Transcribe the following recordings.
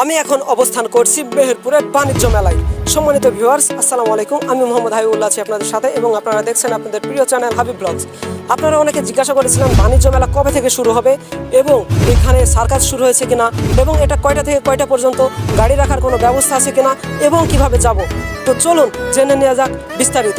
আমি এখন অবস্থান করছি মেহেরপুরের বাণিজ্য মেলায়। সম্মানিত ভিউয়ার্স আসসালামু আলাইকুম। আমি মোহাম্মদ হাবিবুল্লাহ আছি আপনাদের সাথে এবং আপনারা দেখছেন আপনাদের প্রিয় চ্যানেল হাবিব ব্লগস। আপনারা অনেকে জিজ্ঞাসা করেছিলেন, বাণিজ্য মেলা কবে থেকে শুরু হবে এবং এখানে সার্কাস শুরু হয়েছে কিনা এবং এটা কয়টা থেকে কয়টা পর্যন্ত, গাড়ি রাখার কোনো ব্যবস্থা আছে কিনা এবং কীভাবে যাব? তো চলুন, জেনে নেওয়া যাক বিস্তারিত।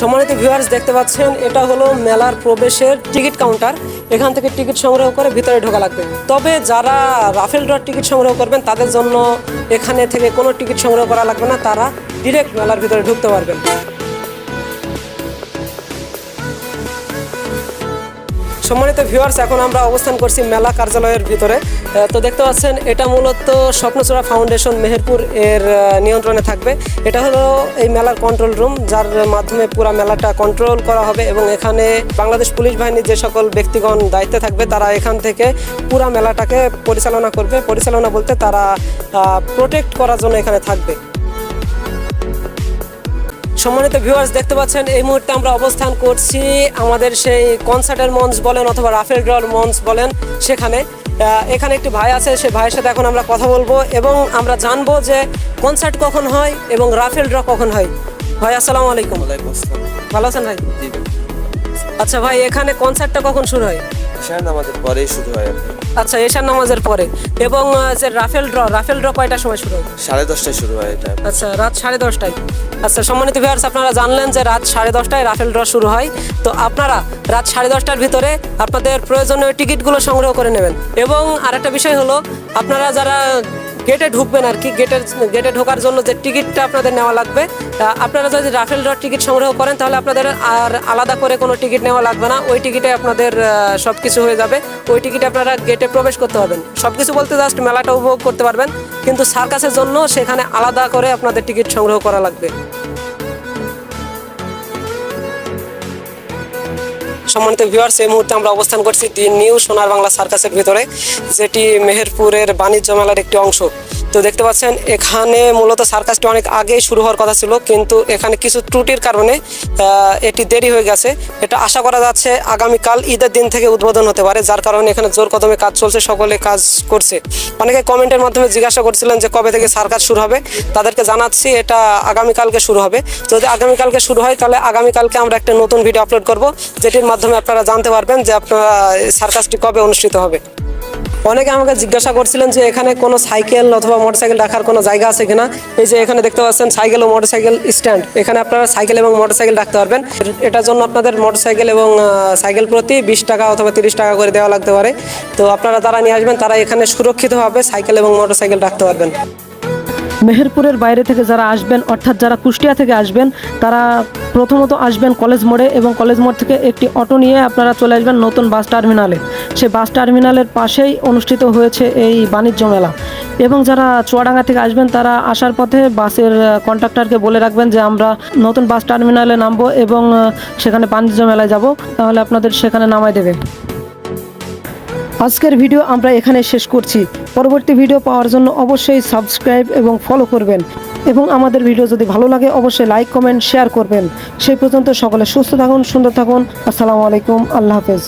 সম্মানিত ভিউয়ার্স দেখতে পাচ্ছেন, এটা হলো মেলার প্রবেশের টিকিট কাউন্টার এখান থেকে টিকিট সংগ্রহ করে ভিতরে ঢোকা লাগবে। তবে যারা রাফেল ড্র টিকিট সংগ্রহ করবেন, তাদের জন্য এখানে থেকে কোনো টিকিট সংগ্রহ করা লাগবে না, তারা ডিরেক্ট মেলার ভিতরে ঢুকতে পারবেন। সম্মানিত ভিউয়ার্স এখন আমরা অবস্থান করছি মেলা কার্যালয়ের ভিতরে। তো দেখতে পাচ্ছেন, এটা মূলত স্বপ্নচূড়া ফাউন্ডেশন মেহেরপুর এর নিয়ন্ত্রণে থাকবে। এটা হলো এই মেলার কন্ট্রোল রুম যার মাধ্যমে পুরো মেলাটা কন্ট্রোল করা হবে এবং এখানে বাংলাদেশ পুলিশ বাহিনীর যে সকল ব্যক্তিগণ দায়িত্বে থাকবে, তারা এখান থেকে পুরো মেলাটাকে পরিচালনা করবে। পরিচালনা বলতে তারা প্রোটেক্ট করার জন্য এখানে থাকবে। সম্মানিত ভিউয়ার্স দেখতে পাচ্ছেন এই মুহূর্তে আমরা অবস্থান করছি আমাদের সেই কনসার্টের মঞ্চ বলেন অথবা রাফেল ড্রল মঞ্চ বলেন সেখানে। এখানে একটি ভাই আছে সেই ভাইয়ের সাথে এখন আমরা কথা বলব এবং আমরা জানব যে কনসার্ট কখন হয় এবং রাফেল ড্র কখন হয়। ভাই আসসালামু আলাইকুম। ভালো আছেন ভাই? আচ্ছা ভাই এখানে কনসার্টটা কখন শুরু হয়? আমাদের পরেই শুরু হয়। আচ্ছা এশার নামাজের পরে। এবং যে রাফেল ড্র রাফেল ড্র কয়টার সময় শুরু হয়? সাড়ে দশটায় শুরু হয় এটা। আচ্ছা রাত সাড়ে দশটায়। আচ্ছা সম্মানিত ভিউয়ার্স আপনারা জানলেন যে রাত সাড়ে দশটায় রাফেল ড্র শুরু হয়। তো আপনারা রাত সাড়ে দশটার ভিতরে আপনাদের প্রয়োজনীয় টিকিটগুলো সংগ্রহ করে নেবেন। এবং আরেকটা বিষয় হলো আপনারা যারা গেটে ঢুকবেন আর কি। গেটের গেটে ঢোকার জন্য যে টিকিটটা আপনাদের নেওয়া লাগবে আপনারা যদি রাফেল ড্র টিকিট সংগ্রহ করেন, তাহলে আপনাদের আর আলাদা করে কোনো টিকিট নেওয়া লাগবে না। ওই টিকিটে আপনাদের সব কিছু হয়ে যাবে। ওই টিকিটে আপনারা গেটে প্রবেশ করতে পারবেন। সব কিছু বলতে জাস্ট মেলাটা উপভোগ করতে পারবেন। কিন্তু সার্কাসের জন্য সেখানে আলাদা করে আপনাদের টিকিট সংগ্রহ করা লাগবে। সম্মানিত ভিউয়ার্স এই মুহূর্তে আমরা অবস্থান করছি দি নিউ সোনার বাংলা সার্কাসের ভিতরে, যেটি মেহেরপুরের বাণিজ্য মেলার একটি অংশ। তো দেখতে পাচ্ছেন, এখানে মূলত সার্কাসটি অনেক আগেই শুরু হওয়ার কথা ছিল, কিন্তু এখানে কিছু ত্রুটির কারণে এটি দেরি হয়ে গেছে। এটা আশা করা যাচ্ছে আগামীকাল ঈদের দিন থেকে উদ্বোধন হতে পারে, যার কারণে এখানে জোর কদমে কাজ চলছে, সকলে কাজ করছে। অনেকে কমেন্টের মাধ্যমে জিজ্ঞাসা করছিলেন যে কবে থেকে সার্কাস শুরু হবে, তাদেরকে জানাচ্ছি এটা আগামীকালকে শুরু হবে। যদি আগামীকালকে শুরু হয়, তাহলে আগামীকালকে আমরা একটা নতুন ভিডিও আপলোড করব, যেটির মাধ্যমে আপনারা জানতে পারবেন যে আপনারা সার্কাসটি কবে অনুষ্ঠিত হবে। অনেকে আমাকে জিজ্ঞাসা করছিলেন যে এখানে কোনো সাইকেল অথবা মোটরসাইকেল রাখার কোনো জায়গা আছে কিনা? এই যে এখানে দেখতে পাচ্ছেন সাইকেল ও মোটরসাইকেল স্ট্যান্ড। এখানে আপনারা সাইকেল এবং মোটরসাইকেল রাখতে পারবেন। এটার জন্য আপনাদের মোটরসাইকেল এবং সাইকেল প্রতি বিশ টাকা অথবা তিরিশ টাকা করে দেওয়া লাগতে পারে। তো আপনারা তারা নিয়ে আসবেন, তারা এখানে সুরক্ষিতভাবে সাইকেল এবং মোটরসাইকেল রাখতে পারবেন। মেহেরপুরের বাইরে থেকে যারা আসবেন, অর্থাৎ যারা কুষ্টিয়া থেকে আসবেন, তারা প্রথমত আসবেন কলেজ মোড়ে এবং কলেজ মোড় থেকে একটি অটো নিয়ে আপনারা চলে আসবেন নতুন বাস টার্মিনালে। সেই বাস টার্মিনালের পাশেই অনুষ্ঠিত হয়েছে এই বাণিজ্য মেলা। এবং যারা চুয়াডাঙ্গা থেকে আসবেন, তারা আসার পথে বাসের কন্ট্রাক্টরকে বলে রাখবেন যে, আমরা নতুন বাস টার্মিনালে নামবো এবং সেখানে বাণিজ্য মেলায় যাব। তাহলে আপনাদের সেখানে নামায় দেবে। আজকের ভিডিও আমরা এখানে শেষ করছি। পরবর্তী ভিডিও পাওয়ার জন্য অবশ্যই সাবস্ক্রাইব এবং ফলো করবেন। এবং আমাদের ভিডিও যদি ভালো লাগে, অবশ্যই লাইক কমেন্ট শেয়ার করবেন। সেই পর্যন্ত সকলে সুস্থ থাকুন, সুন্দর থাকুন। আসসালামু আলাইকুম, আল্লাহ হাফেজ।